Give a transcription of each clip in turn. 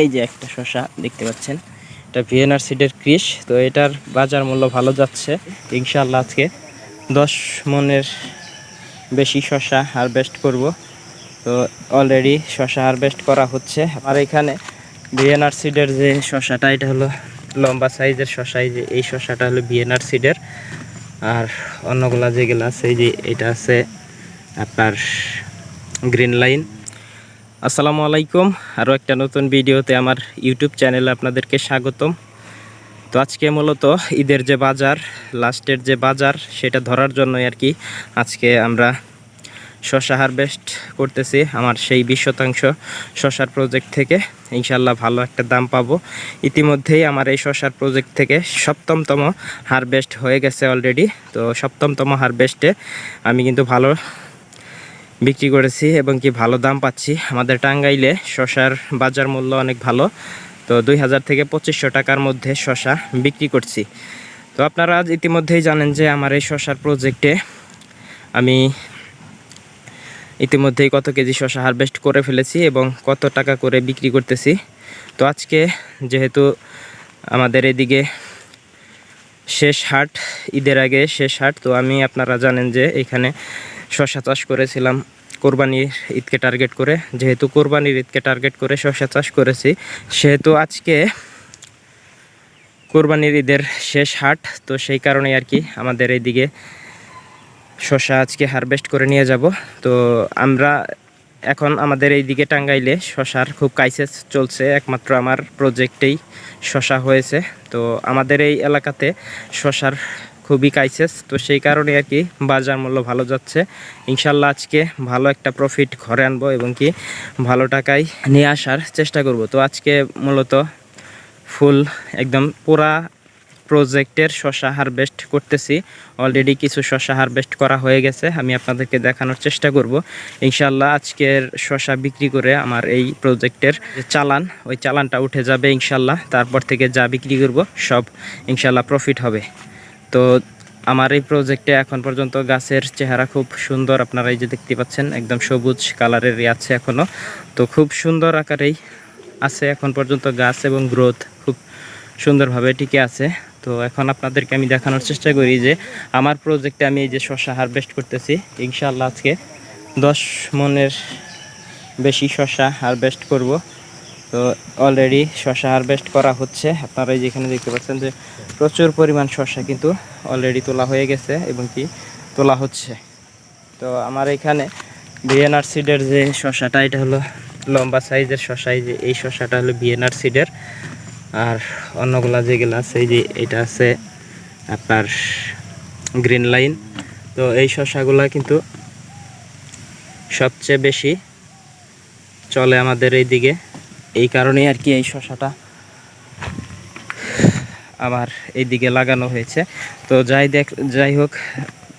এই যে একটা শশা দেখতে পাচ্ছেন। এটা ভিএনআর সিডের ক্রিস তো এটার বাজার মূল্য ভালো যাচ্ছে। ইনশাআল্লাহ আজকে দশ মনের বেশি শশা হারভেস্ট করব। তো অলরেডি শশা হারভেস্ট করা হচ্ছে। আর এখানে ভিএনআর সিডের যে শশাটা এটা হলো লম্বা সাইজের শশা এই যে, এই শশাটা হলো ভিএনআর সিডের। আর অন্যগুলা যেগুলো আছে, এই যে এটা আছে আপনার গ্রিন লাইন। আসসালামু আলাইকুম। আরও একটা নতুন ভিডিওতে আমার ইউটিউব চ্যানেলে আপনাদেরকে স্বাগতম। তো আজকে মূলত ঈদের যে বাজার, লাস্টের যে বাজার, সেটা ধরার জন্যই আর কি আজকে আমরা শশা হারভেস্ট করতেছি আমার সেই বিশ শতাংশ শশার প্রজেক্ট থেকে। ইনশাল্লাহ ভালো একটা দাম পাবো। ইতিমধ্যেই আমার এই শশার প্রজেক্ট থেকে সপ্তমতম হারভেস্ট হয়ে গেছে অলরেডি তো সপ্তমতম হারভেস্টে আমি কিন্তু ভালো বিক্রি করেছি এবং কি ভালো দাম পাচ্ছি। আমাদের টাঙ্গাইলে শশার বাজার মূল্য অনেক ভালো। তো দুই হাজার থেকে পঁচিশশো টাকার মধ্যে শশা বিক্রি করছি। তো আপনারা আজ ইতিমধ্যেই জানেন যে আমার এই শশার প্রজেক্টে আমি ইতিমধ্যেই কত কেজি শশা হারভেস্ট করে ফেলেছি এবং কত টাকা করে বিক্রি করতেছি। তো আজকে যেহেতু আমাদের এদিকে শেষ হাট, ঈদের আগে শেষ হাট, তো আমি আপনারা জানেন যে এখানে শশা চাষ করেছিলাম। কোরবানির ঈদকে টার্গেট করে। যেহেতু কোরবানির ঈদকে টার্গেট করে শশা চাষ করেছি, সেহেতু আজকে কোরবানির ঈদের শেষ হাট, তো সেই কারণে আর কি আমাদের এইদিকে শশা আজকে হারভেস্ট করে নিয়ে যাব। তো আমরা এখন আমাদের এই দিকে টাঙ্গাইলে শশার খুব কাইসেস চলছে। একমাত্র আমার প্রজেক্টেই শশা হয়েছে। তো আমাদের এই এলাকাতে শশার খুবই কাইসেস তো সেই কারণে আর কি বাজার মূল্য ভালো যাচ্ছে। ইনশাল্লাহ আজকে ভালো একটা প্রফিট ঘরে আনব এবং কি ভালো টাকায় নিয়ে আসার চেষ্টা করব। তো আজকে মূলত ফুল একদম পুরা প্রজেক্টের শশা হারভেস্ট করতেছি। অলরেডি কিছু শশা হারভেস্ট করা হয়ে গেছে, আমি আপনাদেরকে দেখানোর চেষ্টা করব। ইনশাল্লাহ আজকের শশা বিক্রি করে আমার এই প্রজেক্টের চালান, ওই চালানটা উঠে যাবে ইনশাল্লাহ। তারপর থেকে যা বিক্রি করব, সব ইনশাল্লাহ প্রফিট হবে। তো আমার এই প্রজেক্টে এখন পর্যন্ত গাছের চেহারা খুব সুন্দর। আপনারা এই যে দেখতে পাচ্ছেন, একদম সবুজ কালারেরই আছে এখনও তো খুব সুন্দর আকারেই আছে এখন পর্যন্ত গাছ এবং গ্রোথ খুব সুন্দরভাবে টিকে আছে। তো এখন আপনাদেরকে আমি দেখানোর চেষ্টা করি যে আমার প্রজেক্টে আমি এই যে শশা হারভেস্ট করতেছি, ইনশাআল্লাহ আজকে দশ মনের বেশি শশা হারভেস্ট করব। তো অলরেডি শশা হারভেস্ট করা হচ্ছে। আপনারা এই যেখানে দেখতে পাচ্ছেন যে প্রচুর পরিমাণ শশা কিন্তু অলরেডি তোলা হয়ে গেছে এবং কি তোলা হচ্ছে। তো আমার এখানে ভিএনআর সিডের যে শশাটা এটা হলো লম্বা সাইজের শশা এই যে এই শশাটা হলো ভিএনআর সিডের আর অন্যগুলা যেগুলো আছে, এই যে এটা আছে আপনার গ্রিন লাইন তো এই শশাগুলা কিন্তু সবচেয়ে বেশি চলে আমাদের এই দিকে এই কারণেই আর কি এই শশাটা আমার এই দিকে লাগানো হয়েছে। তো যাই দেখ, যাই হোক,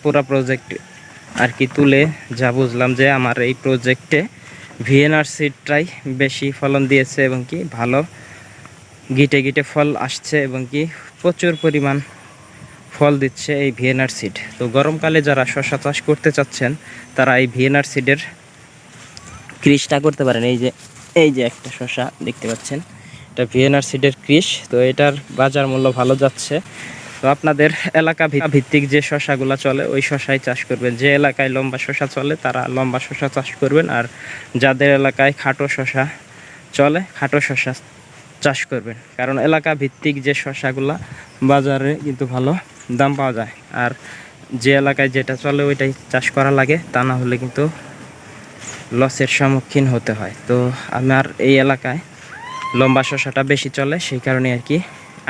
পুরা প্রজেক্ট আর কি তুলে যা বুঝলাম যে আমার এই প্রজেক্টে ভিএনআর সিডটাই বেশি ফলন দিয়েছে এবং কি ভালো গিটে গিটে ফল আসছে এবং কি প্রচুর পরিমাণ ফল দিচ্ছে এই ভিএনআর সিড তো গরমকালে যারা শশা চাষ করতে চাচ্ছেন, তারা এই ভিএনআর সিডের ক্রিসটা করতে পারেন। এই যে এই যে একটা শশা দেখতে পাচ্ছেন। এটা ভিএনআর সিডের ক্রিস, তো এটার বাজার মূল্য ভালো যাচ্ছে। তো আপনাদের এলাকা ভিত্তিক যে শশাগুলো চলে, ওই শশাই চাষ করবেন। যে এলাকায় লম্বা শশা চলে, তারা লম্বা শশা চাষ করবেন। আর যাদের এলাকায় খাটো শশা চলে, খাটো শশা চাষ করবেন। কারণ এলাকা ভিত্তিক যে শশাগুলা বাজারে কিন্তু ভালো দাম পাওয়া যায়। আর যে এলাকায় যেটা চলে, ওইটাই চাষ করা লাগে। তা না হলে কিন্তু লসের সম্মুখীন হতে হয়। তো আমার এই এলাকায় লম্বা শশাটা বেশি চলে, সেই কারণে আর কি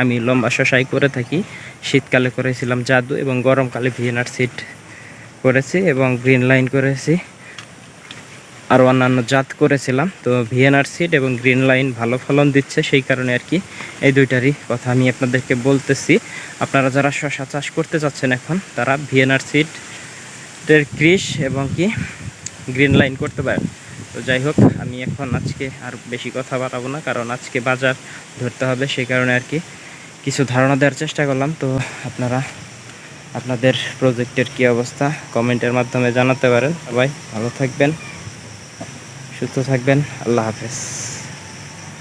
আমি লম্বা শশাই করে থাকি। শীতকালে করেছিলাম জাদু এবং গরমকালে ভিয়েনার সিট করেছি এবং গ্রিন লাইন করেছি। আর অন্যান্য জাত করেছিলাম, তো ভিএনআর সিড এবং গ্রিন লাইন ভালো ফলন দিচ্ছে, সেই কারণে আর কি এই দুইটারই কথা আমি আপনাদেরকে বলতেছি। আপনারা যারা শশা চাষ করতে চাচ্ছেন এখন, তারা ভিএনআর সিডের গ্রিস এবং কি গ্রিন লাইন করতে পারেন তো যাই হোক, আমি এখন আজকে আর বেশি কথা বাড়াবো না, কারণ আজকে বাজার ধরতে হবে, সেই কারণে আর কি কিছু ধারণা দেওয়ার চেষ্টা করলাম। তো আপনারা, আপনাদের প্রজেক্টের কি অবস্থা কমেন্টের মাধ্যমে জানাতে পারেন। সবাই ভালো থাকবেন, সুস্থ থাকবেন, আল্লাহ হাফেজ।